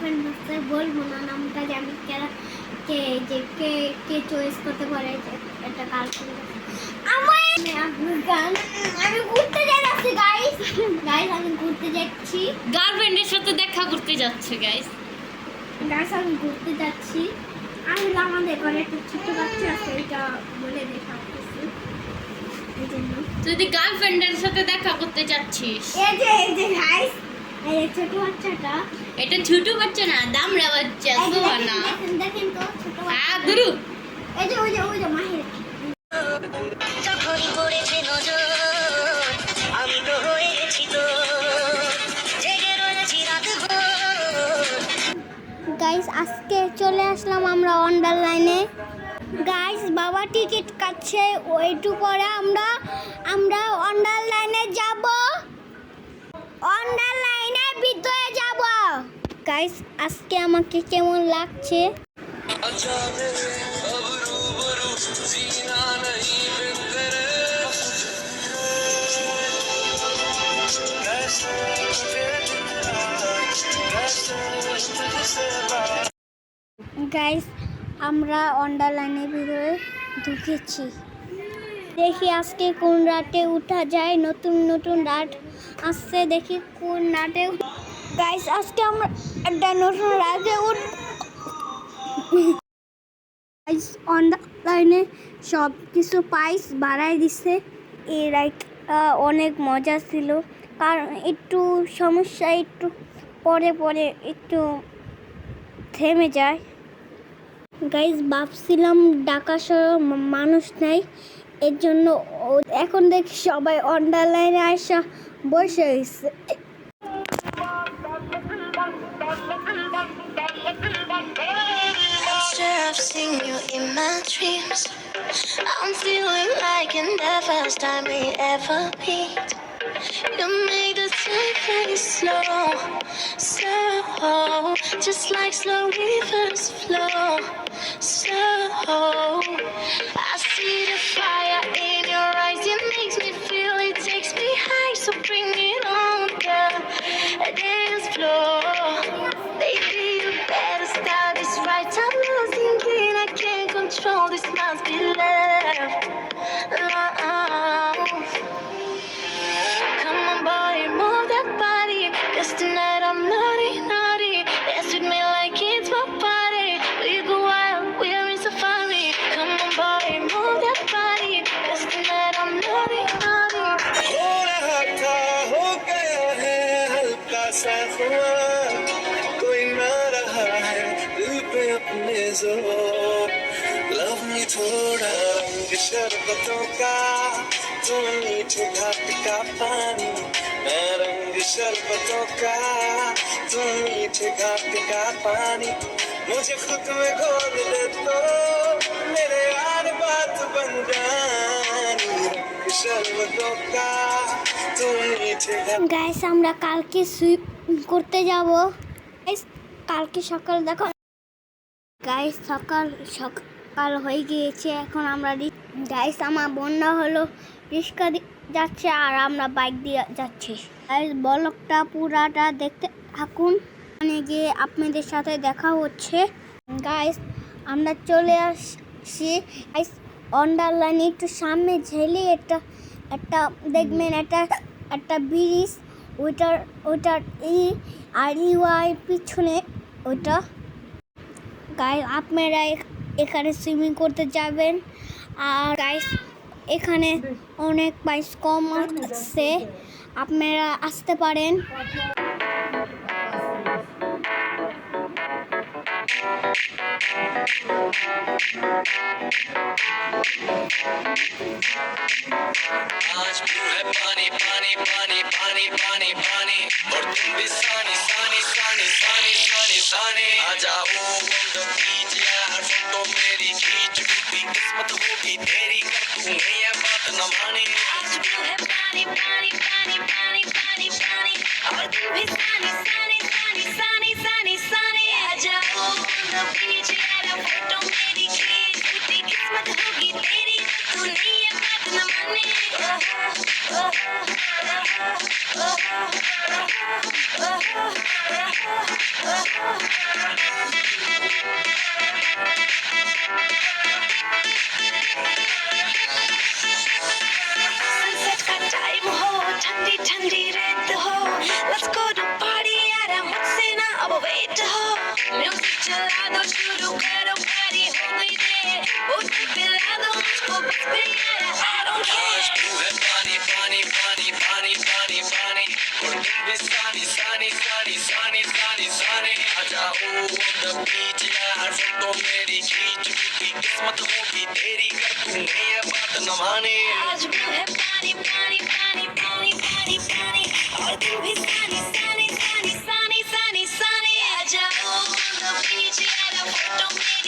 Girlfriend হচ্ছে বলব না নামটা যে আমি কে- কে যে কে কে চয়েস করতে পারে একটা গার্লফ্রেন্ড গান- আমি ঘুরতে যাচ্ছি গাইস গাইস আমি ঘুরতে যাচ্ছি। গার্লফ্রেন্ডের সাথে দেখা করতে যাচ্ছে গাইস গাইস আমি ঘুরতে যাচ্ছি। আমি আমাদের ঘরে একটা ছোট বাচ্চা আছে এটা বলে এই যদি গার্লফ্রেন্ডের সাথে দেখা করতে যাচ্ছিস। এই যে এই যে ছোট বাচ্চাটা। এটা ছোট বাচ্চা না দামড়া বাচ্চা দেখেন, তো ছোট বাচ্চা। হ্যাঁ দুরু এই যে ওই যে ওই যে মাহির। যখন পড়েছে নজর আমি তো তো। জেগে রয়েছি রাত গাইস আজকে চলে আসলাম আমরা অন্ডার লাইনে গাইস বাবা টিকিট কাটছে ওইটু পরে আমরা আমরা অন্ডার লাইনে যাব। অন্ডার লাইনে ভিতরে যাব। গাইস আজকে আমাকে কেমন লাগছে? গাইস আমরা অন্ডার লাইনের ভিতরে ঢুকেছি। দেখি আজকে কোন রাতে উঠা যায়, নতুন নতুন রাত আসছে, দেখি কোন রাতে গাইস আজকে আমরা একটা নতুন রাতে উঠ গাইস অন্ডার লাইনে সব কিছু প্রাইস বাড়াই দিছে এই রাইডটা অনেক মজা ছিল। কারণ একটু সমস্যা, একটু পরে পরে একটু থেমে যায়। গাইজ ভাবছিলাম শহর মানুষ নেই। এর জন্য ও- এখন দেখি সবাই অন্ডারলাইনে আসা বসে হয়েছে After I've seen you in my dreams, I'm feeling like in the first time we ever meet. You make the time very slow, slow, just like slow rivers flow. So I see the fire Dance floor. अपने जोर love me थोड़ा रंग शरबतों का तुम मीठे घाट का पानी मैं रंग शरबतों का तुम मीठे घाट का पानी मुझे खुद में घोल दे तो मेरे यार बात बन जानी रंग शरबतों का तुम मीठे घाट গাইস আমরা কালকে সুইপ করতে যাব গাইস কালকে সকাল দেখো গাইস সকাল সকাল হয়ে গিয়েছে, এখন আমরা গাইস আমার বন্যা হলো, রিক্সা যাচ্ছে আর আমরা বাইক দিয়ে যাচ্ছি। গাইস ব্লকটা পুরাটা দেখতে থাকুন। মানে গিয়ে আপনাদের সাথে দেখা হচ্ছে। গাইস আমরা চলে আসছি। গাইস অন্ডারলাইনে একটু সামনে ঝেলে একটা একটা দেখবেন, একটা একটা ব্রিজ ওইটার ওইটার ই, আর ইউআই পিছনে ওইটা। গাই আপনারা এখ- এখানে সুইমিং করতে যাবেন আর গাইস এখানে অনেক প্রাইস কম আছে আপনারা আসতে পারেন आज क्यों है पानी पानी पानी पानी Oh, I don't care. Bunny, bunny, sunny, sunny, sunny, sunny need and I don't need you.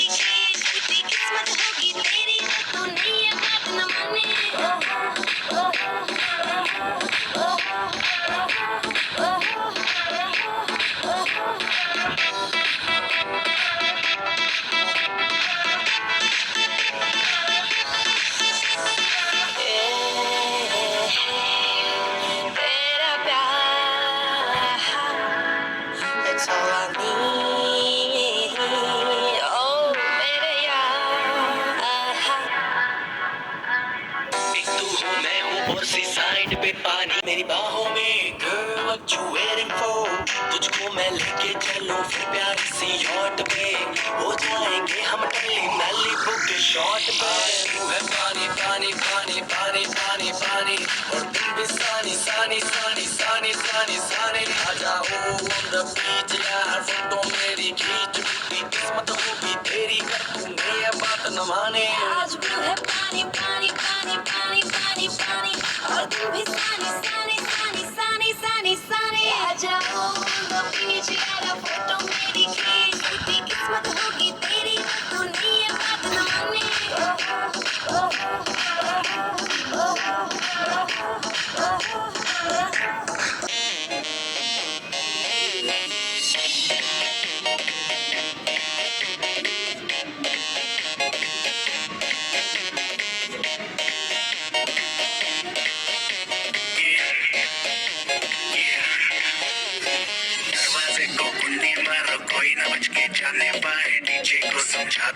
सी पे पानी मेरी बाहों में, girl, what you waiting for? तुझको मैं लेके चलूँ फिर प्यारी सी yacht पे हो जाएँगे हम टल्ली मैली बुक शॉट पे तू है पानी पानी पानी पानी पानी पानी। और तुम भी सानी सानी सानी सानी सानी सानी। आ जाओ on the beach यार फ़ोटो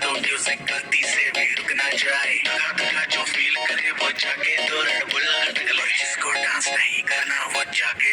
दो म्यूज़िक गलती से भी रुक ना जाए। दगा दगा जो फील करे वो जाके दो रेड बुल जिसको डांस नहीं करना, वो जाके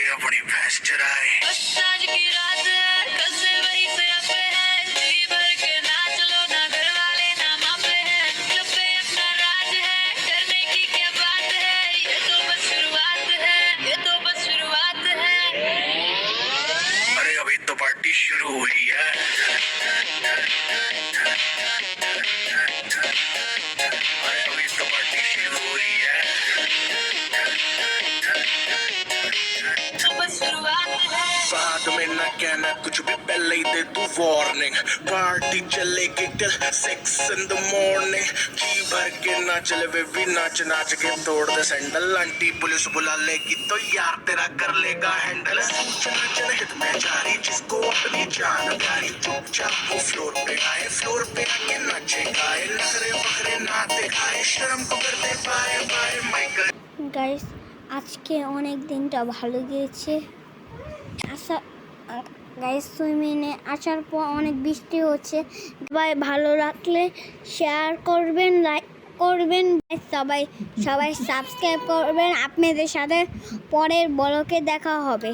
न कहना कुछ भी पहले ही दे तू वार्निंग पार्टी चलेगी till six in the morning जी भर के ना चले वे भी नाच नाच के तोड़ दे सैंडल आंटी पुलिस बुला लेगी तो यार तेरा कर लेगा हैंडल चल चल हित में जारी जिसको अपनी जान प्यारी चुपचाप वो फ्लोर पे आए फ्लोर पे आके नाचे गाए नखरे बखरे ना दिखाए शर्म को कर दे बाय बाय माइकल গাইস আজকে অনেক দিনটা ভালো গিয়েছে আসা গাইস সুইমিংয়ে আসার পর অনেক বৃষ্টি হচ্ছে। সবাই ভালো রাখলে শেয়ার করবেন লাইক করবেন। সবাই সবাই সাবস্ক্রাইব করবেন। আপনাদের সাথে পরের বড়কে দেখা হবে।